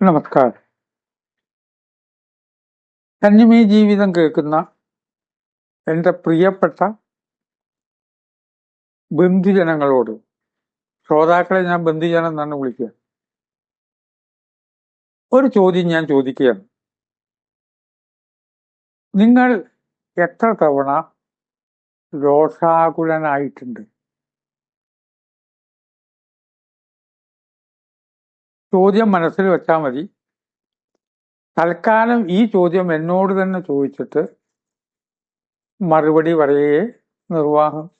നമസ്കാരം. തന്നിമേ ജീവിതം കേൾക്കുന്ന എന്റെ പ്രിയപ്പെട്ട ബന്ധുജനങ്ങളോട് ശ്രോതാക്കളെ ഞാൻ ബന്ധുജനം എന്നാണ് വിളിക്കുക. ഒരു ചോദ്യം ഞാൻ ചോദിക്കുകയാണ്. നിങ്ങൾ എത്ര തവണ രോഷാകുലനായിട്ടുണ്ട്? ചോദ്യം മനസ്സിൽ വെച്ചാൽ മതി. തൽക്കാലം ഈ ചോദ്യം എന്നോട് തന്നെ ചോദിച്ചിട്ട് മറുപടി പറയേ നിർവാഹം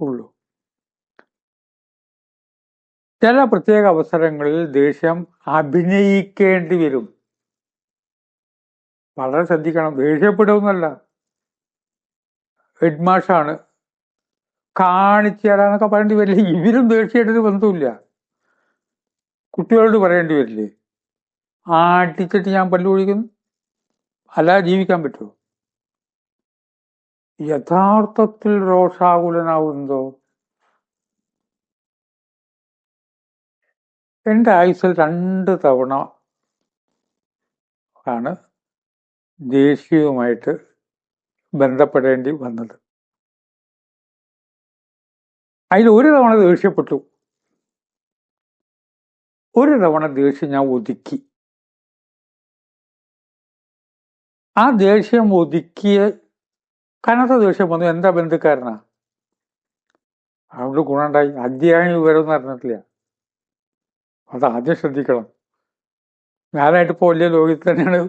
ഉള്ളൂ. ചില പ്രത്യേക അവസരങ്ങളിൽ ദേഷ്യം അഭിനയിക്കേണ്ടി വരും. വളരെ ശ്രദ്ധിക്കണം. ദേഷ്യപ്പെടുമെന്നല്ല. ഹെഡ്മാഷാണ് കാണിച്ചു തരാന്നൊക്കെ പറയേണ്ടി വരില്ല. ഇവരും ദേഷ്യമായിട്ടൊരു ബന്ധമില്ല കുട്ടികളോട് പറയേണ്ടി വരില്ലേ? ആട്ടിച്ചിട്ട് ഞാൻ പല്ലു കുഴിക്കുന്നു. അല്ലാതെ ജീവിക്കാൻ പറ്റുമോ? യഥാർത്ഥത്തിൽ രോഷാകുലനാവുന്നതോ? എന്റെ ആയുസിൽ രണ്ട് തവണ ആണ് ദേശീയവുമായിട്ട് ബന്ധപ്പെടേണ്ടി വന്നത്. അതിൽ ഒരു തവണ ദേഷ്യപ്പെട്ടു. ഒരു തവണ ദേഷ്യം ഞാൻ ഒതുക്കി. ആ ദേഷ്യം ഒതുക്കിയ കനത്ത ദേഷ്യം വന്നു. എന്താ ബന്ധുക്കാരനാ? അതുകൊണ്ട് ഗുണമുണ്ടായി. അധ്യായം വിവരം അറിഞ്ഞിട്ടില്ല. അത് ആദ്യം ശ്രദ്ധിക്കണം. ഞാനായിട്ട് ഇപ്പോൾ വലിയ ലോകത്തിൽ തന്നെയാണ്.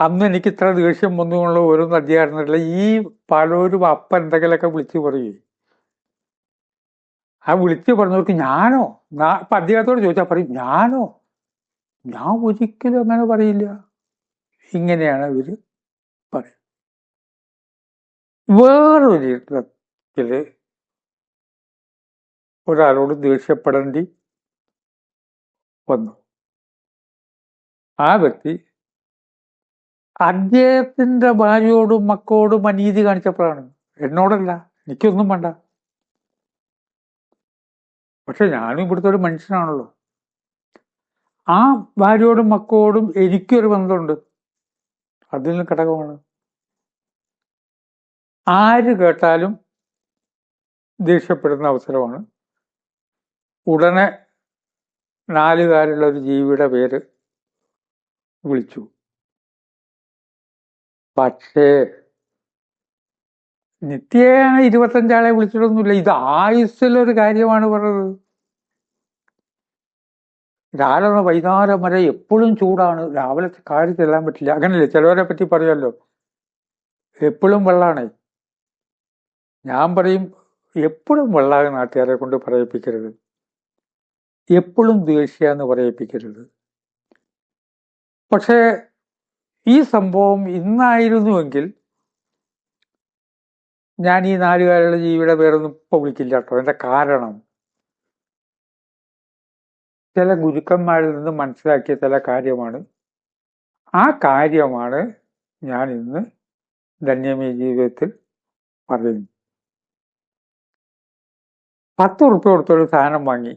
അന്ന് എനിക്ക് ഇത്ര ദേഷ്യം വന്നുകൊണ്ടുള്ള ഓരോന്നും അധ്യായം അറിഞ്ഞിട്ടില്ല. ഈ പലരും അപ്പ എന്തെങ്കിലുമൊക്കെ വിളിച്ചു പറയേ. ആ വിളിച്ചു പറഞ്ഞവർക്ക് ഞാനോ? ഇപ്പൊ അദ്ദേഹത്തോട് ചോദിച്ചാൽ പറയും ഞാനോ? ഞാൻ ഒരിക്കലും അങ്ങനെ പറയില്ല. ഇങ്ങനെയാണ് ഇവർ പറയും വേറൊരു ഇടത്തിൽ ഒരാളോട് ദേഷ്യപ്പെടേണ്ടി വന്നു. ആ വ്യക്തി അദ്ദേഹത്തിന്റെ ഭാര്യയോടും മക്കളോടും അനീതി കാണിച്ചപ്പോഴാണ്. എന്നോടല്ല എനിക്കൊന്നും വേണ്ട. പക്ഷെ ഞാനും ഇവിടുത്തെ ഒരു മനുഷ്യനാണല്ലോ. ആ ഭാര്യയോടും മക്കളോടും എനിക്കൊരു ബന്ധമുണ്ട്. അതിൽ ഘടകമാണ്. ആര് കേട്ടാലും ദേഷ്യപ്പെടുന്ന അവസരമാണ്. ഉടനെ നാലുകാരുള്ള ഒരു ജീവിയുടെ പേര് വിളിച്ചു. പക്ഷേ നിത്യേന ഇരുപത്തഞ്ചാളെ വിളിച്ചിട്ടൊന്നുമില്ല. ഇത് ആയുസ്സിലൊരു കാര്യമാണ് പറഞ്ഞത്. രാവിലെ വൈകുന്നേരം വരെ എപ്പോഴും ചൂടാണ്. രാവിലെ കാര്യം ചെല്ലാൻ പറ്റില്ല. അങ്ങനല്ലേ? ചിലവരെ പറ്റി പറയുമല്ലോ എപ്പോഴും വെള്ളാണ്. ഞാൻ പറയും എപ്പോഴും വെള്ളാകെ നാട്ടുകാരെ കൊണ്ട് പറയിപ്പിക്കരുത്. എപ്പോഴും ദേഷ്യ എന്ന് പറയിപ്പിക്കരുത്. പക്ഷേ ഈ സംഭവം ഇന്നായിരുന്നുവെങ്കിൽ ഞാൻ ഈ നാലുകാരുടെ ജീവിയുടെ പേരൊന്നും ഇപ്പൊ വിളിക്കില്ല കേട്ടോ. എന്റെ കാരണം? ചില ഗുരുക്കന്മാരിൽ നിന്ന് മനസ്സിലാക്കിയ ചില കാര്യമാണ്. ആ കാര്യമാണ് ഞാൻ ഇന്ന് ധന്യമേ ജീവിതത്തിൽ പറയുന്നു. പത്ത് ഉറുപ്പ്യ കൊടുത്തൊരു സാധനം വാങ്ങി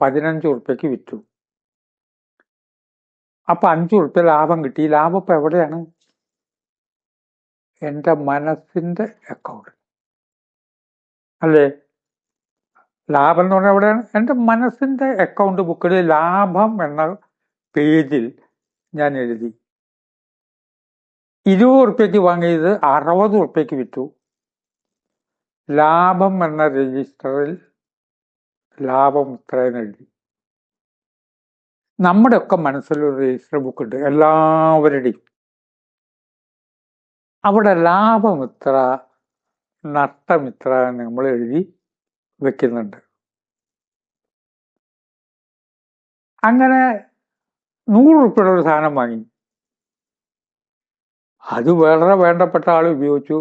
പതിനഞ്ച് ഉറുപ്പ്യക്ക് വിറ്റു. അപ്പൊ അഞ്ചു ഉറുപ്പ്യ ലാഭം കിട്ടി. ലാഭം ഇപ്പൊ എവിടെയാണ്? എന്റെ മനസ്സിന്റെ അക്കൗണ്ട് അല്ലേ? ലാഭം എന്ന് പറഞ്ഞാൽ എവിടെയാണ്? എന്റെ മനസ്സിന്റെ അക്കൗണ്ട് ബുക്കിൽ ലാഭം എന്ന പേജിൽ ഞാൻ എഴുതി. ഇരുപത് ഉറുപ്പ്യക്ക് വാങ്ങിയത് അറുപത് ഉറുപ്പ്യക്ക് വിറ്റു. ലാഭം എന്ന രജിസ്റ്ററിൽ ലാഭം ഇത്രയും എഴുതി. നമ്മുടെയൊക്കെ മനസ്സിലൊരു രജിസ്റ്റർ ബുക്ക് ഉണ്ട്. എല്ലാവരുടെയും. അവിടെ ലാഭം ഇത്ര നഷ്ടം ഇത്ര നമ്മൾ എഴുതി വെക്കുന്നുണ്ട്. അങ്ങനെ നൂറ് ഉറുപ്പിയുടെ ഒരു സാധനം വാങ്ങി. അത് വളരെ വേണ്ടപ്പെട്ട ആൾ ഉപയോഗിച്ചു.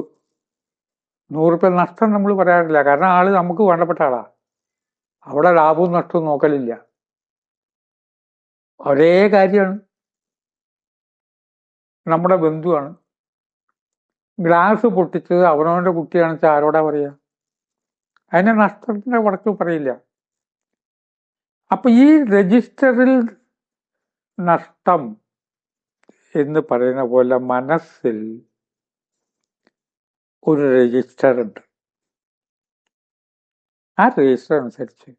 നൂറുപ്യ നഷ്ടം നമ്മൾ പറയാറില്ല. കാരണം ആൾ നമുക്ക് വേണ്ടപ്പെട്ട ആളാ. അവിടെ ലാഭവും നഷ്ടവും നോക്കലില്ല. ഒരേ കാര്യമാണ്. നമ്മുടെ ബന്ധുവാണ്. ഗ്ലാസ് പൊട്ടിച്ചത് അവനവന്റെ കുട്ടിയാണെന്ന് വെച്ചാൽ ആരോടാ പറയാ? അതിനെ നഷ്ടത്തിന്റെ വടക്ക് പറയില്ല. അപ്പൊ ഈ രജിസ്റ്ററിൽ നഷ്ടം എന്ന് പറയുന്ന പോലെ മനസ്സിൽ ഒരു രജിസ്റ്റർ ഉണ്ട്. ആ രജിസ്റ്റർ അനുസരിച്ച്.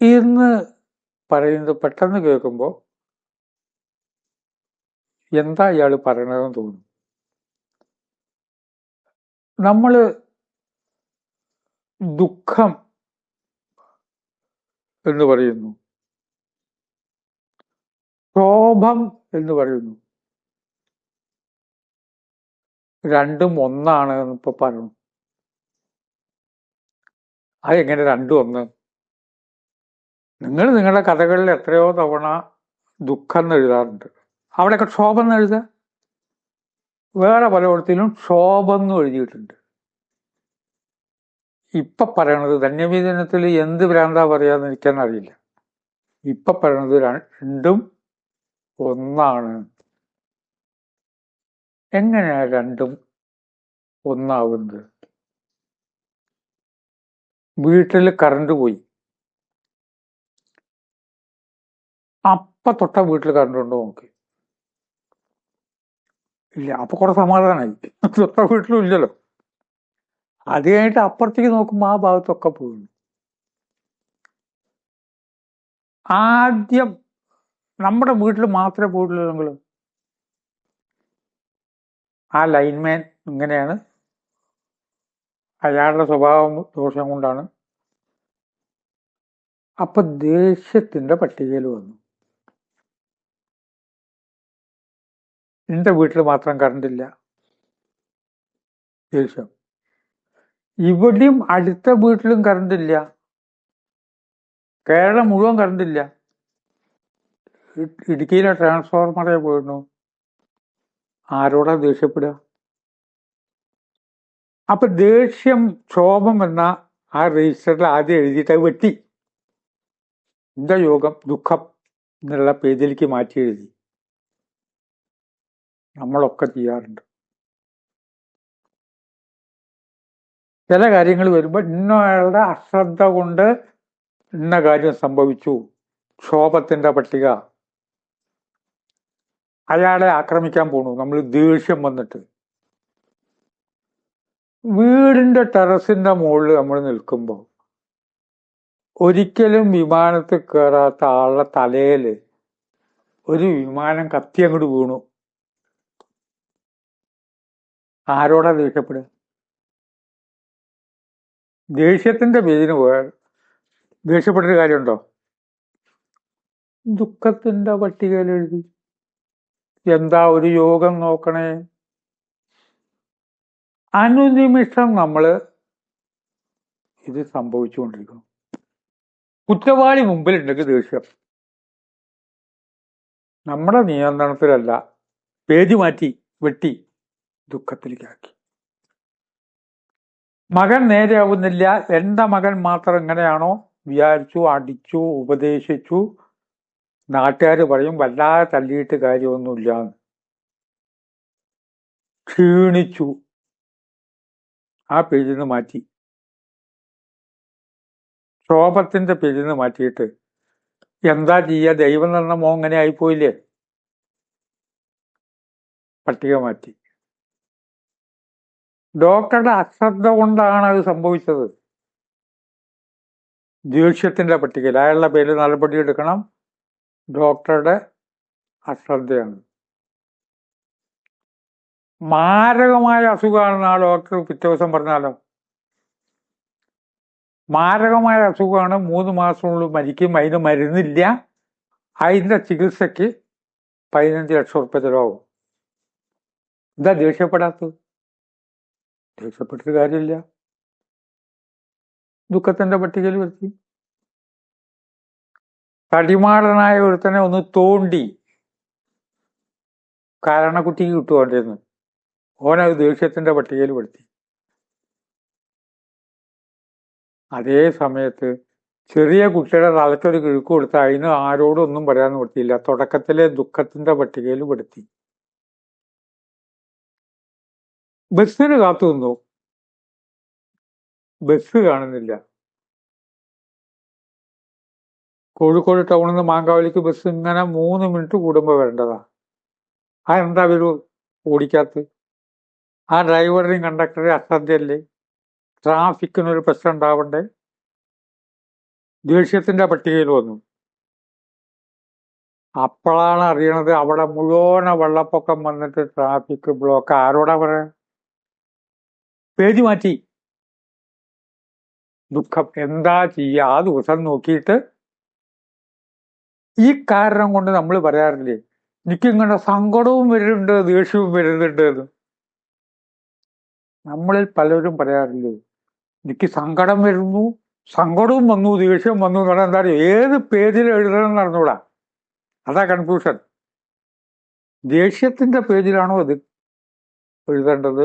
ഇന്ന് പറയുന്നത് പെട്ടെന്ന് കേൾക്കുമ്പോൾ എന്താ ഇയാൾ പറയണതെന്ന് തോന്നും? നമ്മൾ ദുഃഖം എന്ന് പറയുന്നു. ക്ഷോഭം എന്ന് പറയുന്നു. രണ്ടും ഒന്നാണ് എന്നിപ്പോ പറഞ്ഞു അതെങ്ങനെ രണ്ടും ഒന്ന്? നിങ്ങൾ നിങ്ങളുടെ കഥകളിൽ എത്രയോ തവണ ദുഃഖം എന്ന് എഴുതാറുണ്ട്. അവിടെയൊക്കെ ക്ഷോഭം എന്ന് എഴുതുക? വേറെ പലയിടത്തിലും ക്ഷോഭം എഴുതിയിട്ടുണ്ട്. ഇപ്പൊ പറയണത് ധന്യവീതനത്തിൽ എന്ത് ഭ്രാന്താ പറയാന്ന് എനിക്കെന്നറിയില്ല ഇപ്പൊ പറയണത് രണ്ടും ഒന്നാണ്. എങ്ങനെയാ രണ്ടും ഒന്നാവുന്നത്? വീട്ടിൽ കറണ്ട് പോയി. അപ്പ തൊട്ട വീട്ടിൽ കറണ്ട് ഉണ്ടോ നോക്കി. ഇല്ല അപ്പൊ കുറെ സമാധാനമായി സ്വത്ത വീട്ടിലും ഇല്ലല്ലോ. അത് കഴിഞ്ഞിട്ട് അപ്പുറത്തേക്ക് നോക്കുമ്പോൾ ആ ഭാഗത്തൊക്കെ പോകുന്നു ആദ്യം നമ്മുടെ വീട്ടിൽ മാത്രമേ പോയിട്ടുള്ളൂ ആ ലൈൻമാൻ ഇങ്ങനെയാണ്. അയാളുടെ സ്വഭാവം ദോഷം കൊണ്ടാണ്. അപ്പൊ ദേഷ്യത്തിന്റെ പട്ടികയിൽ വന്നു. എന്റെ വീട്ടിൽ മാത്രം കറണ്ടില്ല ദേഷ്യം. ഇവിടെയും അടുത്ത വീട്ടിലും കറണ്ടില്ല കേരളം മുഴുവൻ കറണ്ടില്ല ഇടുക്കിയിലെ ട്രാൻസ്ഫോർമറെ പോയിരുന്നു. ആരോടാ ദേഷ്യപ്പെടുക? അപ്പൊ ദേഷ്യം ക്ഷോഭം എന്ന ആ രജിസ്റ്ററിൽ ആദ്യം എഴുതിയിട്ട് വെട്ടി. എന്താ യോഗം? ദുഃഖം എന്നുള്ള പേജിലേക്ക് മാറ്റി എഴുതി. നമ്മളൊക്കെ ചെയ്യാറുണ്ട്. ചില കാര്യങ്ങൾ വരുമ്പോൾ ഇന്നയാളുടെ അശ്രദ്ധ കൊണ്ട് ഇന്ന കാര്യം സംഭവിച്ചു. ക്ഷോഭത്തിന്റെ പട്ടിക. അയാളെ ആക്രമിക്കാൻ പോണു. നമ്മൾ ദേഷ്യം വന്നിട്ട്. വീടിന്റെ ടെറസിന്റെ മുകളിൽ നമ്മൾ നിൽക്കുമ്പോൾ ഒരിക്കലും വിമാനത്തിൽ കയറാത്ത ആളുടെ തലയിൽ ഒരു വിമാനം കത്തി അങ്ങോട്ട് വീണു. ആരോടാ ദേഷ്യപ്പെടുക? ദേഷ്യത്തിന്റെ പേരിന് പോയാൽ ദേഷ്യപ്പെട്ടൊരു കാര്യമുണ്ടോ? ദുഃഖത്തിന്റെ പട്ടികയിൽ എഴുതി. എന്താ ഒരു യോഗം നോക്കണേ? അനുനിമിഷം നമ്മൾ ഇത് സംഭവിച്ചുകൊണ്ടിരിക്കുന്നു. കുറ്റവാളി മുമ്പിലുണ്ടെങ്കിൽ ദേഷ്യം. നമ്മുടെ നിയന്ത്രണത്തിലല്ല. പേജ് മാറ്റി വെട്ടി. ദുഃഖത്തിലേക്കാക്കി. മകൻ നേരെയാവുന്നില്ല. എന്റെ മകൻ മാത്രം എങ്ങനെയാണോ വിചാരിച്ചു അടിച്ചു ഉപദേശിച്ചു. നാട്ടുകാർ പറയും വല്ലാതെ തല്ലിയിട്ട് കാര്യമൊന്നുമില്ല ക്ഷീണിച്ചു. ആ പേജിൽ നിന്ന് മാറ്റി. ക്ഷോഭത്തിന്റെ പേജിൽ നിന്ന് മാറ്റിയിട്ട്. എന്താ ചെയ്യുക? ദൈവം തന്ന മോ അങ്ങനെ ആയിപ്പോയില്ലേ? പട്ടിക മാറ്റി. ഡോക്ടറുടെ അശ്രദ്ധ കൊണ്ടാണ് അത് സംഭവിച്ചത്. ജ്യൂഷ്യത്തിന്റെ പട്ടികയിൽ അയാളുടെ പേരിൽ നടപടി എടുക്കണം. ഡോക്ടറുടെ അശ്രദ്ധയാണ്. മാരകമായ അസുഖമാണ് ആ ഡോക്ടർ പിറ്റേ ദിവസം പറഞ്ഞാലോ? മാരകമായ അസുഖമാണ്. മൂന്ന് മാസത്തിനുള്ളിൽ മരിക്കും. അതിന് മരുന്നില്ല. അതിന്റെ ചികിത്സയ്ക്ക് പതിനഞ്ച് ലക്ഷം ഉറുപ്പ്യ ചിലവാകും. എന്താ ദേഷ്യപ്പെടാത്തത്. ദേഷ്യപ്പെട്ടൊരു കാര്യമില്ല. ദുഃഖത്തിന്റെ പട്ടികയിൽ വരുത്തി. തടിമാടനായ ഒരുത്തനെ ഒന്ന് തോണ്ടി കാരണക്കുട്ടിക്ക് കിട്ടുകൊണ്ടിരുന്നു ഓനത് ദേഷ്യത്തിന്റെ പട്ടികയിൽ പെടുത്തി അതേ സമയത്ത് ചെറിയ കുട്ടിയുടെ തലയ്ക്കൊരു കിഴുക്ക് കൊടുത്ത് അതിന് ആരോടും ഒന്നും പറയാൻ പറ്റിയില്ല തുടക്കത്തിലെ ദുഃഖത്തിന്റെ പട്ടികയിൽ പെടുത്തി ബസ്സിന് കാത്തു നിന്നു? ബസ് കാണുന്നില്ല. കോഴിക്കോട് ടൗണിൽ നിന്ന് മാങ്കാവലിക്ക് ബസ് ഇങ്ങനെ മൂന്ന് മിനിറ്റ് കൂടുമ്പോൾ വരേണ്ടതാ. ആ എന്താ വരൂ ഓടിക്കാത്ത ആ ഡ്രൈവറിനെയും കണ്ടക്ടറെയും അശ്രദ്ധയല്ലേ? ട്രാഫിക്കിനൊരു പ്രശ്നം ഉണ്ടാവണ്ടേ? ദേഷ്യത്തിന്റെ പട്ടികയിൽ വന്നു. അപ്പോഴാണ് അറിയണത് അവിടെ മുഴുവൻ വെള്ളപ്പൊക്കം വന്നിട്ട് ട്രാഫിക് ബ്ലോക്ക് ആരോടാ പറയാ? പേജ് മാറ്റി. ദുഃഖം. എന്താ ചെയ്യുക ആ ദിവസം നോക്കിയിട്ട്. ഈ കാരണം കൊണ്ട് നമ്മൾ പറയാറില്ലേ എനിക്കിങ്ങനെ സങ്കടവും വരുന്നുണ്ട് ദേഷ്യവും വരുന്നുണ്ട് എന്ന്. നമ്മളിൽ പലരും പറയാറില്ലേ എനിക്ക് സങ്കടം വരുന്നു സങ്കടവും വന്നു ദേഷ്യം വന്നു എന്ന് പറഞ്ഞാൽ എന്താ പറയുക ഏത് പേജിൽ എഴുതണം അറിഞ്ഞൂടാ. അതാ കൺഫ്യൂഷൻ ദേഷ്യത്തിന്റെ പേജിലാണോ അത് എഴുതേണ്ടത്?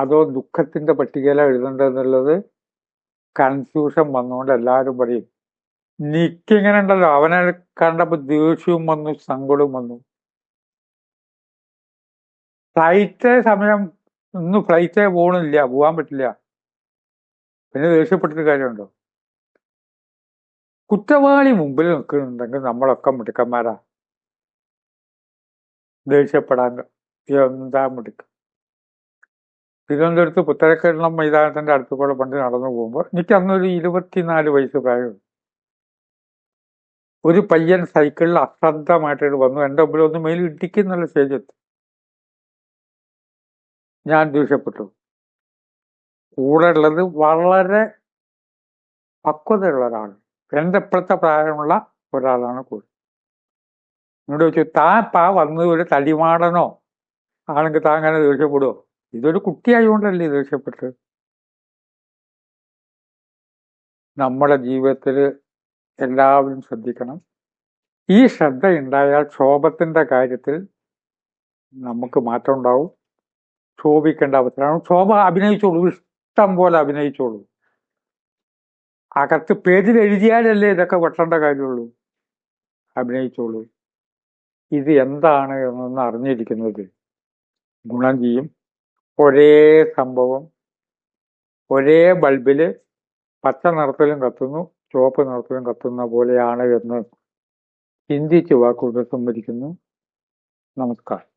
അതോ ദുഃഖത്തിന്റെ പട്ടികയില എഴുതേണ്ടത് എന്നുള്ളത് കൺഫ്യൂഷൻ വന്നുകൊണ്ട് എല്ലാവരും പറയും. നിക്കിങ്ങനെ ഉണ്ടല്ലോ അവനെ കണ്ടപ്പോ ദേഷ്യവും വന്നു സങ്കടവും വന്നു. ഫ്ലൈറ്റ് സമയം ഇന്ന് ഫ്ലൈറ്റേ പോകണില്ല പോകാൻ പറ്റില്ല. പിന്നെ ദേഷ്യപ്പെട്ടിട്ട് കാര്യമുണ്ടോ? കുറ്റവാളി മുമ്പിൽ നിൽക്കുന്നുണ്ടെങ്കിൽ നമ്മളൊക്കെ മിടുക്കന്മാരാ. ദേഷ്യപ്പെടാൻ എന്താ മിടുക്കം? തിരുവനന്തപുരത്ത് പുത്തരക്കരണം മൈതാനത്തിന്റെ അടുത്ത് കൂടെ പണ്ട് നടന്നു പോകുമ്പോൾ എനിക്ക് അന്നൊരു ഇരുപത്തിനാല് വയസ്സ് പ്രായം ഒരു പയ്യൻ സൈക്കിളിൽ അശ്രദ്ധമായിട്ട് വന്നു. എന്റെ മുമ്പിൽ ഒന്ന് മേലിൽ ഇടിക്കുന്നുള്ള സ്റ്റേജ് എത്തി. ഞാൻ ദേഷ്യപ്പെട്ടു. കൂടെ ഉള്ളത് വളരെ പക്വതയുള്ള ഒരാൾ എന്റെ ഇപ്പോഴത്തെ പ്രായമുള്ള ഒരാളാണ് കൂടെ. എന്നോട് ചോദിച്ചു താൻ പാ വന്നത് ഒരു തടിമാടനോ? ആണെങ്കിൽ താൻ അങ്ങനെ ദേഷ്യപ്പെടുമോ ഇതൊരു കുട്ടിയായതുകൊണ്ടല്ലേ ഇത് രക്ഷപ്പെട്ടത്? നമ്മുടെ ജീവിതത്തിൽ എല്ലാവരും ശ്രദ്ധിക്കണം. ഈ ശ്രദ്ധ ഉണ്ടായാൽ ക്ഷോഭത്തിന്റെ കാര്യത്തിൽ നമുക്ക് മാറ്റം ഉണ്ടാവും. ക്ഷോഭിക്കേണ്ട അവസരമാണ് ക്ഷോഭ അഭിനയിച്ചോളൂ. ഇഷ്ടം പോലെ അഭിനയിച്ചോളൂ. അകത്ത് പേജിൽ എഴുതിയാലല്ലേ ഇതൊക്കെ വെട്ടേണ്ട കാര്യമുള്ളൂ. അഭിനയിച്ചോളൂ. ഇത് എന്താണ് എന്നൊന്ന് അറിഞ്ഞിരിക്കുന്നത് ഗുണം ചെയ്യും. ഒരേ സംഭവം ഒരേ ബൾബിൽ പച്ച നിറത്തിലും കത്തുന്നു ചുവപ്പ് നിറത്തിലും കത്തുന്ന പോലെയാണ് എന്ന് ചിന്തിച്ച് വാക്കുകൾ സംവദിക്കുന്നു നമസ്കാരം.